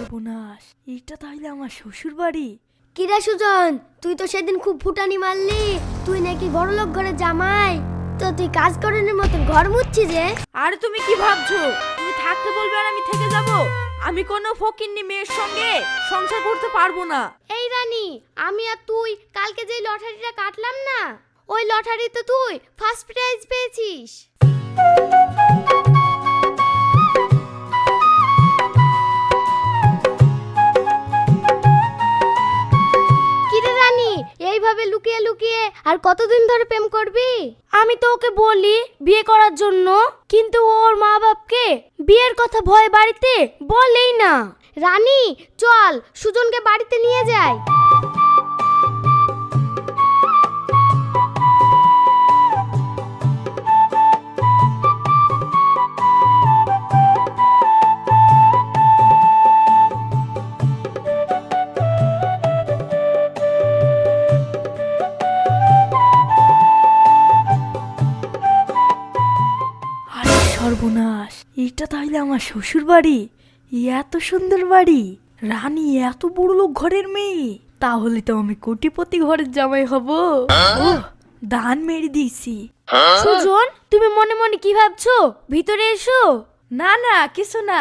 সর্বনাশ। এইটা তাহলে আমার শ্বশুর বাড়ি কিরা সুজন তুই তো সেদিন খুব ফুটানি মারলি। তুই নাকি বড় লোক ঘরে জামাই। তো তুই কাজ করানোর মতন ঘর মুচ্ছি যে আরে তুমি কি ভাবছ? তুমি থাকতে বলবে আর আমি থেকে যাব? আমি কোনো ফকিন্নি মেয়ের সঙ্গে সংসার করতে পারব না। এই রানী আমি আর তুই কালকে যে লটারিটা কাটলাম না ওই লটারিতে তুই ফার্স্ট প্রাইজ পেয়েছিস। কতদিন ধরে প্রেম করবি? আমি তো ওকে বলি বিয়ে করার জন্য, কিন্তু ওর মা বাপকে বিয়ের কথা ভয় বাড়িতে বলেই না। রানী, চল, সুজনকে বাড়িতে নিয়ে যাই। শ্বশুর বাড়ি এত সুন্দর বাড়ি। রানী, এত বড় লোক ঘরের মেয়ে। তাহলে তো আমি কোটিপতি ঘরের জামাই হব। দান মেরে দিয়েছি। সুজন, তুমি মনে মনে কি ভাবছ? ভিতরে এসো। না না, কিছু না।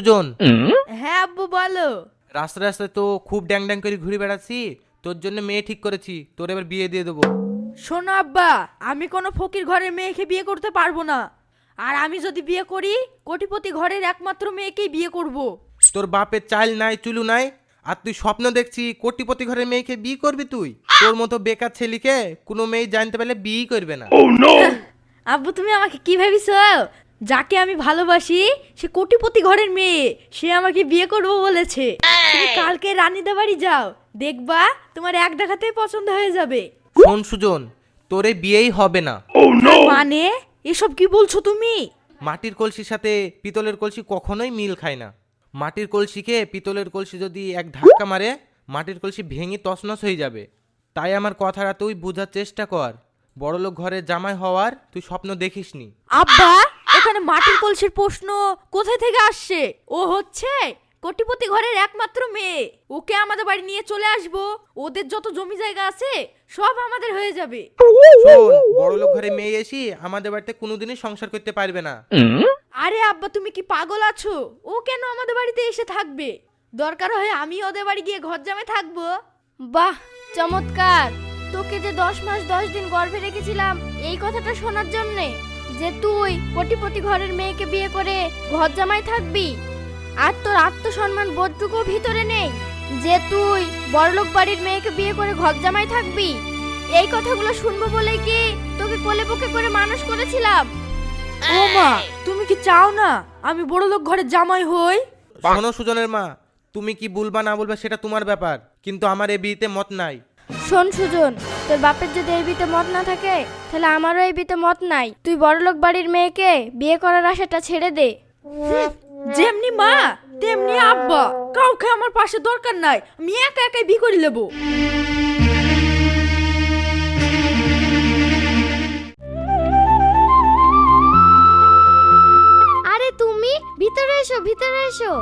সুজন। হ্যাঁ আব্বু বলো। রাস্তায় রাস্তায় তো খুব ড্যাং ড্যাং করে ঘুরে বেড়াচ্ছি। তোর জন্য মেয়ে ঠিক করেছি। তোর এবার বিয়ে দিয়ে দেবো। শোনো আব্বা আমি কোনো ফকির ঘরের মেয়েকে বিয়ে করতে পারব না। আর আমি যদি বিয়ে করি কোটিপতি ঘরের একমাত্র মেয়েকেই বিয়ে করব। তোর বাপের চাল নাই চুলু নাই আর তুই স্বপ্ন দেখছি কোটিপতি ঘরের মেয়েকে বিয়ে করবি তুই? তোর মতো বেকার ছেলেকে কোনো মেয়ে জানতে পারলে বিয়ে করবে না। আব্বু তুমি আমাকে কি ভেবেছো? যাকে আমি ভালোবাসি সে কোটিপতি ঘরের মেয়ে। সে আমাকে বিয়ে করব বলেছে। তুমি কালকে রানীদা বাড়ি যাও। দেখবা তোমার এক দেখাতেই পছন্দ হয়ে যাবে। শোন সুজন তোর বিয়েই হবে না। মানে এসব কি বলছো তুমি? মাটির কলসির সাথে পিতলের কলসি কখনোই মিল খায় না। মাটির কলসিকে পিতলের কলসি যদি এক ধাক্কা মারে মাটির কলসি ভেঙে তছনছ হয়ে যাবে। তাই আমার কথাটা তুই বোঝার চেষ্টা কর। বড়লোক ঘরে জামাই হওয়ার তুই স্বপ্ন দেখিসনি। আব্বা এখানে মাটির কলসির প্রশ্ন কোথায় থেকে আসছে? ও হচ্ছে কোটিপতি ঘরের একমাত্র মেয়ে। ওকে আমাদের বাড়ি নিয়ে চলে আসব। ওদের যত জমি জায়গা আছে সব আমাদের হয়ে যাবে। শোন বড়লোক ঘরে মেয়ে এসি আমাদের বাড়িতে কোনোদিনই সংসার করতে পারবে না। আরে আব্বা তুমি কি পাগল আছো? ও কেন আমাদের বাড়িতে এসে থাকবে? দরকার হয় আমি ওদের বাড়ি গিয়ে ঘর জামে থাকব। বাহ চমৎকার। তোকে যে দশ মাস দশ দিন গর্ভে রেখেছিলাম এই কথাটা শোনার জন্যে। যে তুই কোটিপতি ঘরের মেয়েকে বিয়ে করে ঘর জামাই থাকবি আর তোর আত্মসম্মান বোধটুকু ভিতরে নেই যে তুই বড়লোক বাড়ির মেয়েকে বিয়ে করে ঘর জামাই থাকবি এই কথাগুলো শুনব বলে কি তোকে কোলে বুকে করে মানুষ করেছিলাম? ও মা তুমি কি চাও না আমি বড় লোক ঘরের জামাই হই? শোনো সুজনের মা তুমি কি বলবা না বলবা সেটা তোমার ব্যাপার কিন্তু আমার এ বিয়েতে মত নাই। শোন সুজন তোর বাপের যদি এই বিতে মত না থাকে তাহলে আমারও এই বিতে মত নাই। তুই বড়লোক বাড়ির মেয়েকে বিয়ে করার আশাটা ছেড়ে দে। যেমনি মা তেমনি আব্বা। কাউকে আমার পাশে দরকার নাই। আমি একা একাই বিয়ে করে নেব। আরে তুমি ভিতরে এসো ভিতরে এসো।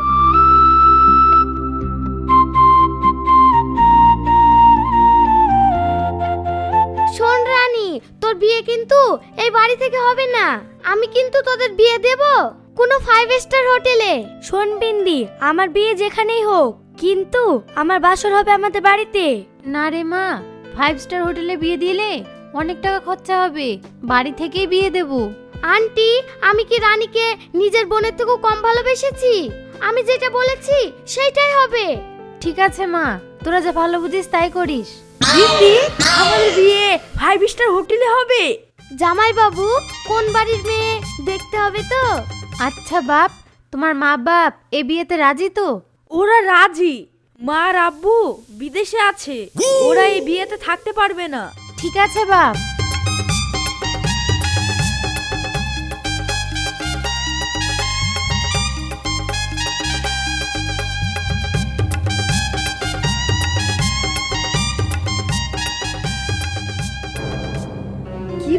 বিয়ে কিন্তু এই বাড়ি থেকে হবে না। আমি কিন্তু তোদের বিয়ে দেব কোনো ফাইভ স্টার হোটেলে শোন বিন্দি আমার বিয়ে যেখানেই হোক কিন্তু আমার বাসর হবে আমাদের বাড়িতে। না রে মা ফাইভ স্টার হোটেলে বিয়ে দিলে অনেক টাকা খরচা হবে। বাড়ি থেকেই বিয়ে দেব। আন্টি আমি কি রানীকে নিজের বোনের থেকেও কম ভালোবেসেছি? আমি যেটা বলেছি সেটাই হবে। ঠিক আছে মা তোরা যা ভালো বুঝিস তাই করিস। দিদি আমাদের বিয়ে ফাইভ স্টার হোটেলে হবে। জামাই বাবু কোন বাড়ির মেয়ে দেখতে হবে তো? আচ্ছা বাপ তোমার মা বাপ এ বিয়েতে রাজি তো? ওরা রাজি। মা আর আব্বু বিদেশে আছে। ওরা এই বিয়েতে থাকতে পারবে না। ঠিক আছে বাপ।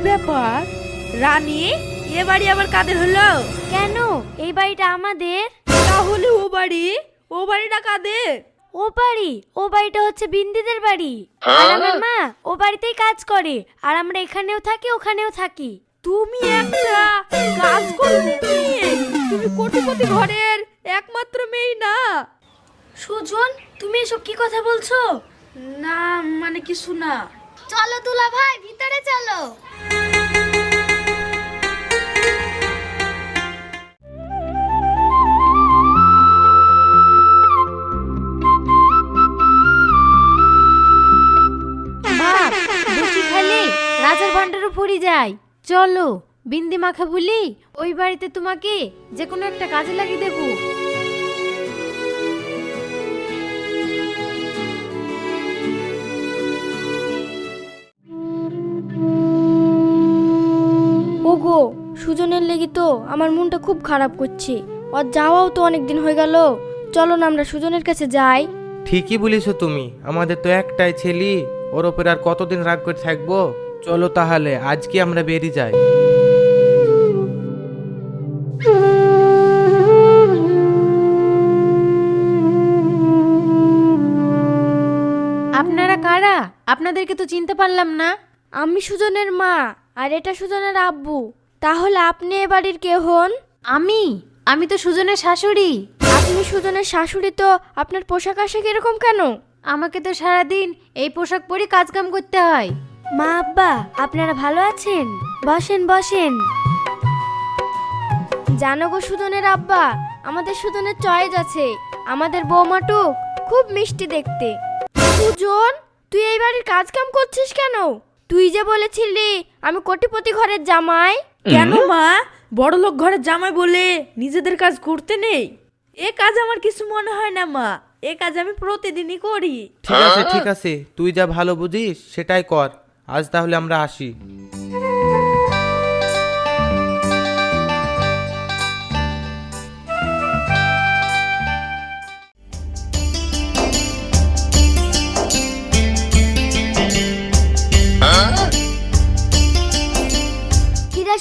ব্যাপার? রানী এ বাড়ি আবার কাদের হলো? কেন? এই বাড়িটা আমাদের? তাহলে ও বাড়ি? ও বাড়িটা কাদের? ও বাড়ি? ও বাড়িটা হচ্ছে বিন্দিদের বাড়ি। আর আমার মা ও বাড়িতেই কাজ করে। আর আমরা এখানেও থাকি ওখানেও থাকি। তুমি একটা কাজ করবে তুমি কোটিপতি ঘরের একমাত্র মেয়ে না? সুজন তুমি এসব কি কথা বলছো? না মানে কিছু না। চলো দুলা ভাই, ভিতরে চলো। রাজার ভান্ডারও যায়। চলো, বিন্দি মাখা বলি, ওই বাড়িতে তোমাকে যে কোনো একটা কাজে লাগিয়ে দেবো। সুজনের লেগে তো আমার মনটা খুব খারাপ করছে। ওর যাওয়াও তো অনেক দিন হয়ে গেল। চলো না আমরা সুজনের কাছে যাই। ঠিকই বলিস তুমি। আমাদের তো একটাই ছেলে। ওর ওপর আর কতদিন রাগ করে থাকব? চলো তাহলে আজকে আমরা বেরিয়ে যাই। আপনারা কারা? আপনাদেরকে তো চিনতে পারলাম না। আমি সুজনের মা আর এটা সুজনের আব্বু। তাহলে আপনি এ বাড়ির কে হন? আমি? আমি তো সুজনের শাশুড়ি। আপনি সুজনের শাশুড়ি তো আপনার পোশাক আশাক এরকম কেন? আমাকে তো সারাদিন এই পোশাক পরে কাজকাম করতে হয়। মা আব্বা আপনারা ভালো আছেন? বসেন বসেন। জানো গো সুজনের আব্বা আমাদের সুজনের চয়েস আছে। আমাদের বৌমাটুক খুব মিষ্টি দেখতে। সুজন তুই এই বাড়ির কাজ কাম করছিস কেন? তুই যে বলেছিলি আমি কোটিপতি ঘরের জামাই। কেন মা? বড় লোক ঘরের জামাই বলে নিজেদের কাজ করতে নেই। এ কাজ আমার কিছু মনে হয় না মা। এ কাজ আমি প্রতিদিনই করি। ঠিক আছে ঠিক আছে। তুই যা ভালো বুঝিস সেটাই কর। আজ তাহলে আমরা আসি।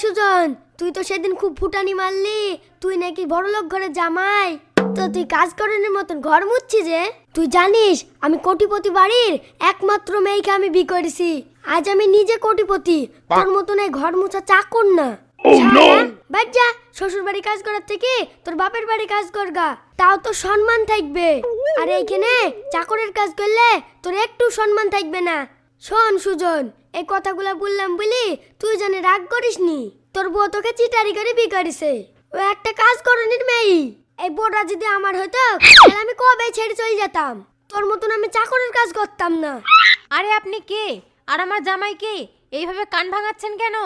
সুজন তুই তো সেদিন খুব ফুটানি মারলি। তুই নাকি বড়লোক ঘরের জামাই। তো তুই কাজ করানোর মতন ঘর মুচ্ছি যে তুই জানিস আমি কোটিপতি বাড়ির একমাত্র মেয়েকে আমি বি করেছি। আজ আমি নিজে কোটিপতি তোর মতন এই ঘর মুছা চাকর না। বাদ যা শ্বশুর বাড়ি কাজ করার থেকে তোর বাপের বাড়ি কাজ করগা। তাও তো সম্মান থাকবে। আর এইখানে চাকরের কাজ করলে তোর একটু সম্মান থাকবে না। শোন সুজন এই কথাগুলো বললাম বলি তুই জানে রাগ করিস নি তোর বউ তোকে চিটারি করে বিকারিছে ও একটা কাজ করনির মেয়ে। এই বউটা যদি আমার হতো তাহলে আমি কবে ছেড়ে চলে যেতাম? তোর মতন আমি চাকরের কাজ করতাম না। আরে আপনি কে? আর আমার জামাই কে? এইভাবে কান ভাঙাচ্ছেন কেন?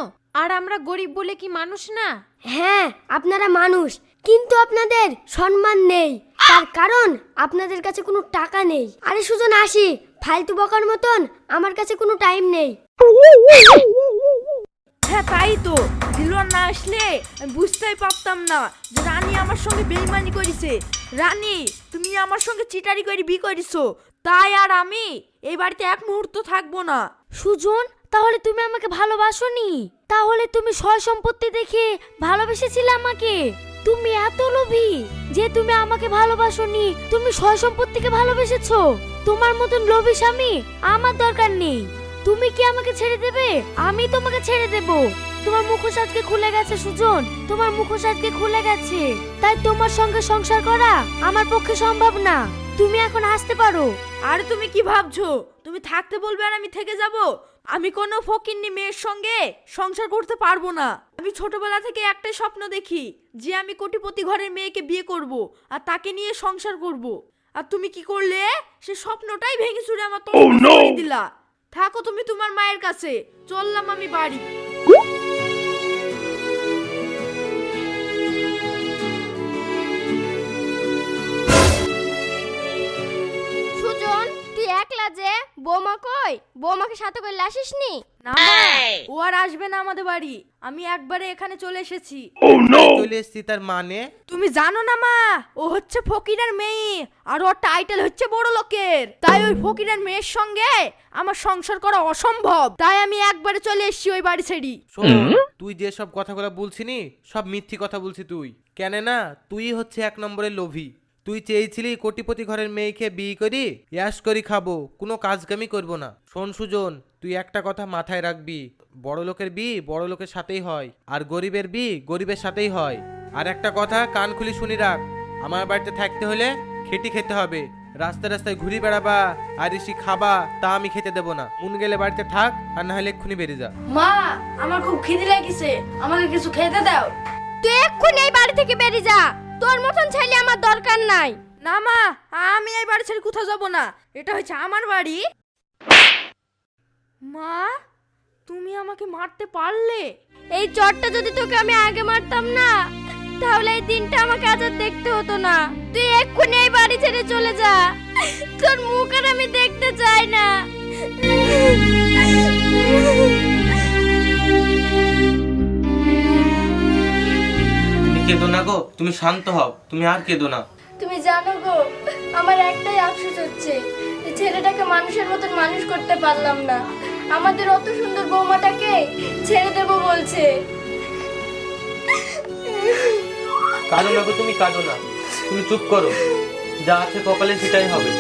আর আমরা গরিব বলে কি মানুষ না? হ্যাঁ আপনারা মানুষ কিন্তু আপনাদের সম্মান নেই। তার কারণ আপনাদের কাছে কোনো টাকা নেই। আরে সুজন আসি। ফালতু বকার মতন আমার কাছে কোনো টাইম নেই। হ্যাঁ তাই তো। দিলওয়ার না আসলে আমি বুঝতেই পারতাম না যে রানী আমার সঙ্গে বেইমানি করেছে। রানী তুমি আমার সঙ্গে চিটারি করে বি করেছ। তাই আর আমি এই বাড়িতে এক মুহূর্ত থাকব না। সুজন তাহলে তুমি আমাকে ভালোবাসোনি? তাহলে তুমি সয় সম্পত্তি দেখে ভালোবেসেছিলে আমাকে? তুমি এত লোভী যে তুমি আমাকে ভালোবাসোনি। তুমি সয় সম্পত্তিকে ভালোবেসেছো। তোমার মতন লোভী স্বামী আমার দরকার নেই। তুমি কি আমাকে ছেড়ে দেবে? আমি তোমাকে ছেড়ে দেব। তোমার মুখোশ আজকে খুলে গেছে, সুজন। তোমার মুখোশ আজকে খুলে গেছে। তাই তোমার সঙ্গে সংসার করা আমার পক্ষে সম্ভব না। তুমি এখন আসতে পারো। আর তুমি কি ভাবছ? তুমি থাকতে বলবে আর আমি থেকে যাব? আমি কোনো ফকিন্নি মেয়ের সঙ্গে সংসার করতে পারব না। আমি ছোটবেলা থেকে একটাই স্বপ্ন দেখি যে আমি কোটিপতি ঘরের মেয়েকে বিয়ে করব আর তাকে নিয়ে সংসার করব। আর তুমি কি করলে? সে স্বপ্নটাই ভেঙে চুরে আমার তো দিলা। থাকো তুমি তোমার মায়ের কাছে। চললাম আমি বাড়ি। বৌমা কই? বৌমাকে সাথে করে লাসিস নি ও আর আসবে না আমাদের বাড়ি। আমি একবারে এখানে চলে এসেছি। চলে এসছি তার মানে? তুমি জানো না মা ও হচ্ছে ফকিরের মেয়ে আর ওর টাইটেল হচ্ছে বড় লোকের। তাই ওই ফকিরের মেয়ের সঙ্গে আমার সংসার করা অসম্ভব। তাই আমি একবারে চলে এসেছি ওই বাড়ি ছেড়ি। শোন তুই যে সব কথাগুলো বলছিনি সব মিথ্যি কথা বলছি তুই। কেন না তুই হচ্ছে এক নম্বরের লোভী। তুই চেয়েছিলি কোটিপতি ঘরের মেয়েকে বিয়ে করি ইয়াস করি খাব কোনো কাজকামি করব না। শোন সুজন তুই একটা কথা মাথায় রাখবি বড় লোকের বি বড় লোকের সাথেই হয় আর গরিবের বি গরিবের সাথেই হয়। আর একটা কথা কান খুলি শুনি রাখ আমার বাড়িতে থাকতে হলে খেটি খেতে হবে রাস্তায় রাস্তায় ঘুরি বেড়াবা আর এসি খাবা তা আমি খেতে দেবো না। মন গেলে বাড়িতে থাক আর না হলে এক্ষুনি বেরিয়ে যা। মা আমার খুব খিদে লেগেছে আমাকে কিছু খেতে দাও। তুই এক্ষুনি এই বাড়ি থেকে বেরিয়ে যা। তোর মতন ছেলে আমার দরকার নাই। না মা আমি এই বাড়ি ছেড়ে কোথাও যাব না। এটা হচ্ছে আমার বাড়ি। মা তুমি আমাকে মারতে পারলে? এই চটটা যদি তোকে আমি আগে মারতাম না তাহলে এই দিনটা আমাকে আজ আর দেখতে হতো না। তুই এক্ষুনি এই বাড়ি ছেড়ে চলে যা। তোর মুখ আর আমি দেখতে চাই না। কেঁদো না গো তুমি শান্ত হও তুমি আর কেঁদো না। তুমি জানো গো আমার একটাই আফসোস হচ্ছে ছেলেটাকে মানুষের মতন মানুষ করতে পারলাম না। আমাদের অত সুন্দর বৌমাটাকে ছেড়ে দেবো বলছে। কাঁদো না গো তুমি কাঁদো না। তুমি চুপ করো যা আছে কপালে সেটাই হবে।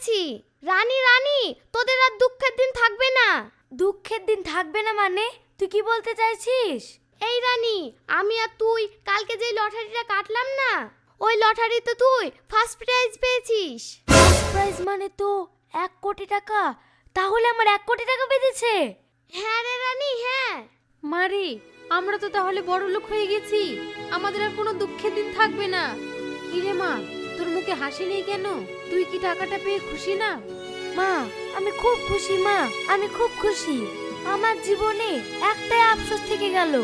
আছি রানী রানী তোদের আর দুঃখের দিন থাকবে না। দুঃখের দিন থাকবে না মানে? তুই কি বলতে চাইছিস? এই রানী আমি আর তুই কালকে যে লটারিটা কাটলাম না ওই লটারিতে তুই ফার্স্ট প্রাইজ পেয়েছিস। ফার্স্ট প্রাইজ মানে তো এক কোটি টাকা। তাহলে আমার এক কোটি টাকা বেঁধেছে। হ্যাঁ রে রানী হ্যাঁ। মারি আমরা তো তাহলে বড় লোক হয়ে গেছি। আমাদের আর কোনো দুঃখের দিন থাকবে না। কি রে মা? তোর মুখে হাসি নেই কেন? তুই কি টাকাটা পেয়ে খুশি না? মা, আমি খুব খুশি, মা, আমি খুব খুশি। আমার জীবনে একটাই আফসোস থেকে গেল।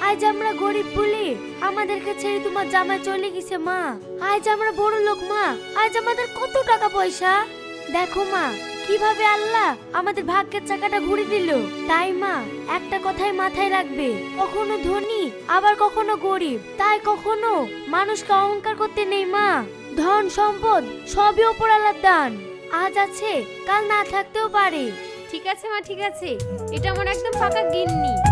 আজ আমরা গরিব বলে আমাদেরকে ছেড়ে তোমার জামাই চলে গেছে, মা। আজ আমরা বড় লোক, মা। আজ আমাদের কত টাকা পয়সা? দেখো, মা, কীভাবে আল্লাহ আমাদের ভাগ্যের চাকাটা ঘুরে দিল। তাই, মা, একটা কথাই মাথায় রাখবে। কখনো ধনী, আবার কখনো গরিব। তাই কখনো মানুষকে অহংকার করতে নেই, মা। ধন সম্পদ সবই ওপর আল্লাহর দান। আজ আছে, কাল না থাকতেও পারে। ঠিক আছে মা, ঠিক আছে। এটা আমার একদম পাকা গিন্নি।